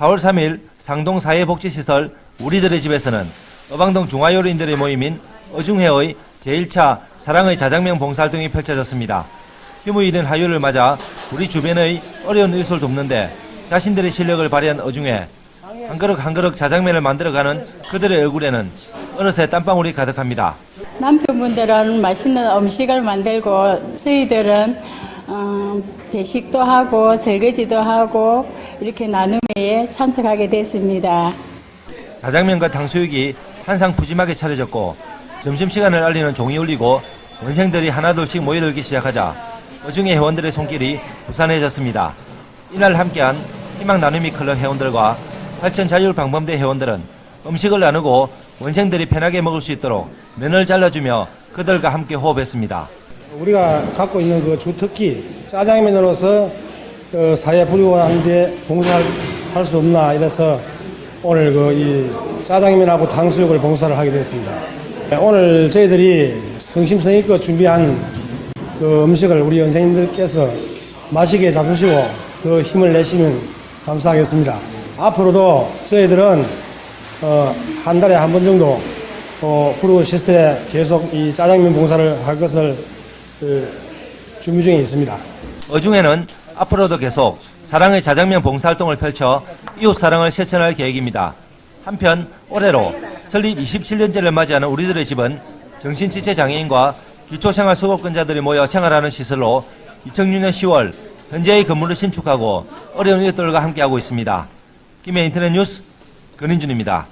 4월 3일 상동 사회복지시설 우리들의 집에서는 어방동 중화요리인들의 모임인 어중회의 제1차 사랑의 자장면 봉사활동이 펼쳐졌습니다. 휴무일인 화요일을 맞아 우리 주변의 어려운 일소를 돕는데 자신들의 실력을 발휘한 어중회 한 그릇 한 그릇 자장면을 만들어가는 그들의 얼굴에는 어느새 땀방울이 가득합니다. 남편분들은 맛있는 음식을 만들고 저희들은 어, 배식도 하고 설거지도 하고 이렇게 나눔회에 참석하게 됐습니다. 자장면과 탕수육이 한상 푸짐하게 차려졌고 점심시간을 알리는 종이 울리고 원생들이 하나둘씩 모여들기 시작하자 어중의 회원들의 손길이 부산해졌습니다. 이날 함께한 희망 나눔이 클럽 회원들과 팔천 자율방범대 회원들은 음식을 나누고 원생들이 편하게 먹을 수 있도록 면을 잘라주며 그들과 함께 호흡했습니다. 우리가 갖고 있는 그 주특기 짜장면으로서 그 사회 불우하는데 봉사할 수 없나 이래서 오늘 그 이 짜장면하고 탕수육을 봉사를 하게 됐습니다. 네, 오늘 저희들이 성심성의껏 준비한 그 음식을 우리 선생님들께서 맛있게 잡수시고 그 힘을 내시면 감사하겠습니다. 앞으로도 저희들은 어, 한 달에 한 번 정도 어, 후루 시설에 계속 이 짜장면 봉사를 할 것을 그 준비 중에 있습니다. 어중에는 앞으로도 계속 사랑의 자장면 봉사활동을 펼쳐 이웃 사랑을 실천할 계획입니다. 한편 올해로 설립 27년째를 맞이하는 우리들의 집은 정신지체 장애인과 기초생활 수급권자들이 모여 생활하는 시설로 2006년 10월 현재의 건물을 신축하고 어려운 이웃들과 함께하고 있습니다. 김해 인터넷 뉴스 근인준입니다.